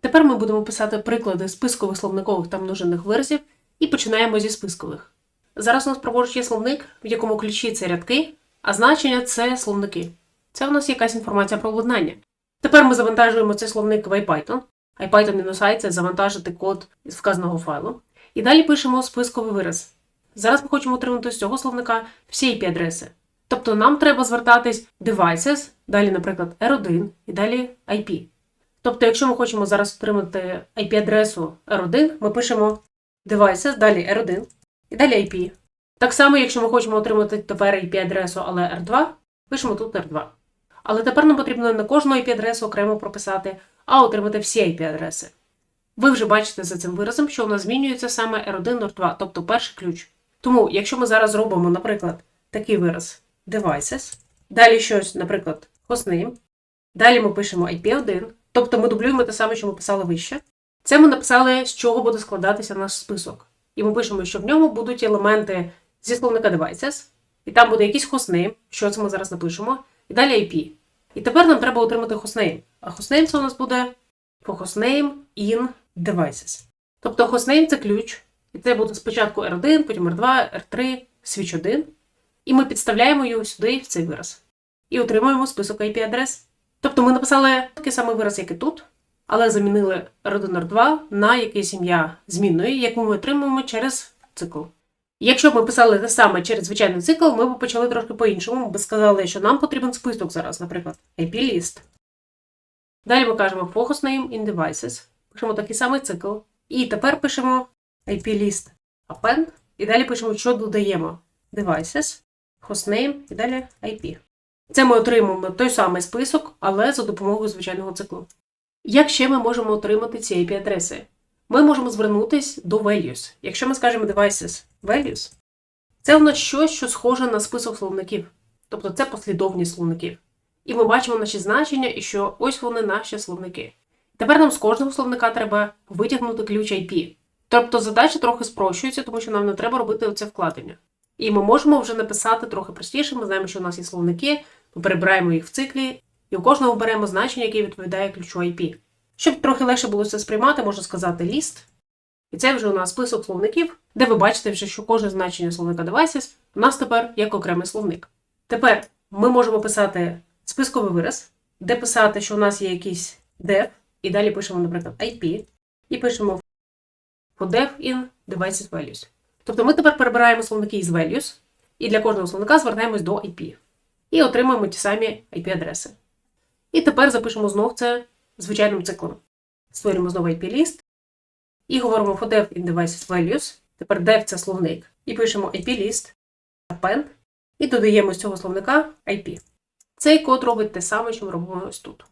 Тепер ми будемо писати приклади спискових словникових та множинних виразів і починаємо зі спискових. Зараз у нас праворуч є словник, в якому ключі це рядки, а значення це словники. Це у нас якась інформація про обладнання. Тепер ми завантажуємо цей словник в IPython. IPython-i це завантажити код із вказаного файлу. І далі пишемо списковий вираз. Зараз ми хочемо отримати з цього словника всі IP-адреси. Тобто нам треба звертатись devices, далі, наприклад, R1 і далі IP. Тобто, якщо ми хочемо зараз отримати IP-адресу R1, ми пишемо devices, далі R1 і далі IP. Так само, якщо ми хочемо отримати тепер IP-адресу, але R2, пишемо тут R2. Але тепер нам потрібно не кожну IP-адресу окремо прописати, а отримати всі IP-адреси. Ви вже бачите за цим виразом, що у нас змінюється саме R1, R2, тобто перший ключ. Тому, якщо ми зараз зробимо, наприклад, такий вираз devices, далі щось, наприклад, hostname, далі ми пишемо IP1, тобто ми дублюємо те саме, що ми писали вище. Це ми написали, з чого буде складатися наш список. І ми пишемо, що в ньому будуть елементи зі словника devices, і там буде якийсь hostname, що це ми зараз напишемо, і далі IP. І тепер нам треба отримати hostname. А hostname це у нас буде hostname in devices. Тобто hostname це ключ, і це буде спочатку R1, потім R2, R3, switch 1. І ми підставляємо його сюди в цей вираз. І отримуємо список IP-адрес. Тобто ми написали такий самий вираз, як і тут, але замінили R1, R2 на якесь ім'я змінної, яку ми отримуємо через цикл. Якщо б ми писали те саме через звичайний цикл, ми б почали трошки по-іншому. Ми б сказали, що нам потрібен список зараз, наприклад, IP-ліст. Далі ми кажемо for hostname in devices. Пишемо такий самий цикл. І тепер пишемо IP-ліст append. І далі пишемо, що додаємо devices, hostname і далі IP. Це ми отримуємо той самий список, але за допомогою звичайного циклу. Як ще ми можемо отримати ці IP-адреси? Ми можемо звернутися до values. Якщо ми скажемо devices values, це у нас щось, що схоже на список словників. Тобто це послідовність словників. І ми бачимо наші значення, і що ось вони наші словники. Тепер нам з кожного словника треба витягнути ключ IP. Тобто задача трохи спрощується, тому що нам не треба робити оце вкладення. І ми можемо вже написати трохи простіше. Ми знаємо, що у нас є словники, ми перебираємо їх в циклі, і у кожного беремо значення, яке відповідає ключу IP. Щоб трохи легше було це сприймати, можна сказати ліст. І це вже у нас список словників, де ви бачите, вже, що кожне значення словника devices у нас тепер як окремий словник. Тепер ми можемо писати списковий вираз, де писати, що у нас є якийсь def, і далі пишемо, наприклад, IP, і пишемо for def in devices values. Тобто ми тепер перебираємо словники із values, і для кожного словника звертаємось до IP. І отримуємо ті самі IP-адреси. І тепер запишемо знов це звичайним циклом. Створюємо знову IP-ліст і говоримо for def in devices values. Тепер def це словник. І пишемо IP-ліст, append, і додаємо з цього словника IP. Цей код робить те саме, що ми робимо ось тут.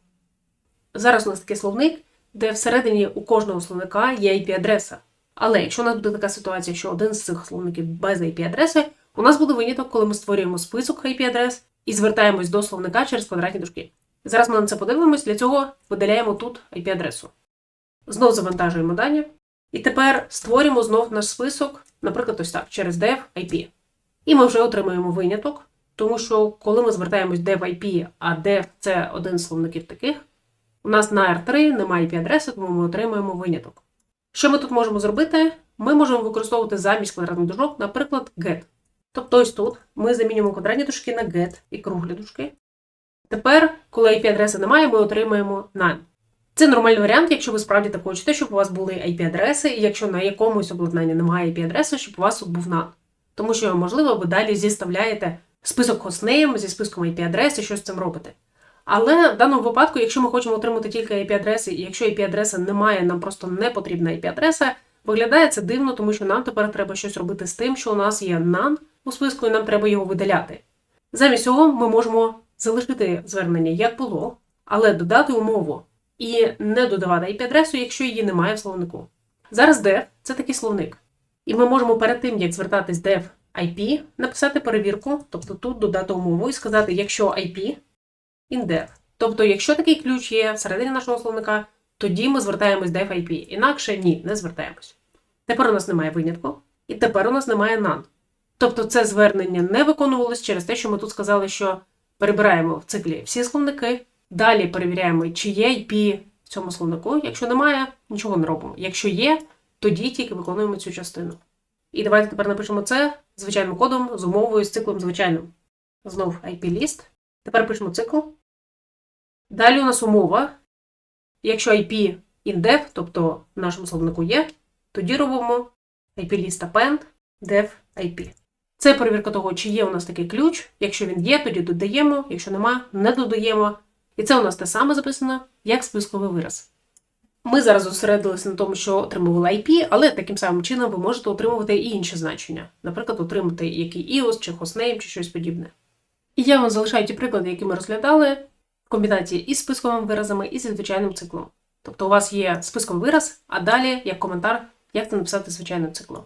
Зараз у нас такий словник, де всередині у кожного словника є IP-адреса. Але якщо у нас буде така ситуація, що один з цих словників без IP-адреси, у нас буде виняток, коли ми створюємо список IP-адрес і звертаємось до словника через квадратні дужки. Зараз ми на це подивимось, для цього видаляємо тут IP-адресу. Знов завантажуємо дані. І тепер створюємо знов наш список, наприклад, ось так, через dev IP. І ми вже отримуємо виняток, тому що коли ми звертаємось dev IP, а dev це один з словників таких, у нас на R3 немає IP-адреси, тому ми отримуємо виняток. Що ми тут можемо зробити? Ми можемо використовувати замість квадратних дужок, наприклад, get. Тобто ось тут ми замінюємо квадратні дужки на get і круглі дужки. Тепер, коли IP-адреси немає, ми отримуємо none. Це нормальний варіант, якщо ви справді так хочете, щоб у вас були IP-адреси, і якщо на якомусь обладнанні немає IP-адреси, щоб у вас тут був none. Тому що, можливо, ви далі зіставляєте список хостнейм зі списком IP-адрес і щось з цим робите. Але в даному випадку, якщо ми хочемо отримати тільки IP-адреси, і якщо IP-адреси немає, нам просто не потрібна IP-адреса, виглядає це дивно, тому що нам тепер треба щось робити з тим, що у нас є none у списку, і нам треба його видаляти. Замість цього ми можемо залишити звернення як було, але додати умову і не додавати IP-адресу, якщо її немає в словнику. Зараз dev – це такий словник. І ми можемо перед тим, як звертатись dev IP, написати перевірку, тобто тут додати умову і сказати, якщо IP in dev. Тобто, якщо такий ключ є всередині нашого словника, тоді ми звертаємось dev IP. Інакше ні, не звертаємось. Тепер у нас немає винятку, і тепер у нас немає none. Тобто це звернення не виконувалось через те, що ми тут сказали, що перебираємо в циклі всі словники, далі перевіряємо, чи є IP в цьому словнику. Якщо немає, нічого не робимо. Якщо є, тоді тільки виконуємо цю частину. І давайте тепер напишемо це звичайним кодом з умовою з циклом звичайним. Знов IP-ліст. Тепер пишемо цикл. Далі у нас умова. Якщо IP indef, тобто в нашому словнику є, тоді робимо IP-ліст append dev IP. Це перевірка того, чи є у нас такий ключ. Якщо він є, тоді додаємо, якщо нема, не додаємо. І це у нас те саме записано, як списковий вираз. Ми зараз зосередилися на тому, що отримували IP, але таким самим чином ви можете отримувати і інші значення. Наприклад, отримати який EOS, чи hostname, чи щось подібне. І я вам залишаю ті приклади, які ми розглядали в комбінації із списковими виразами, і зі звичайним циклом. Тобто у вас є списковий вираз, а далі як коментар, як це написати звичайним циклом.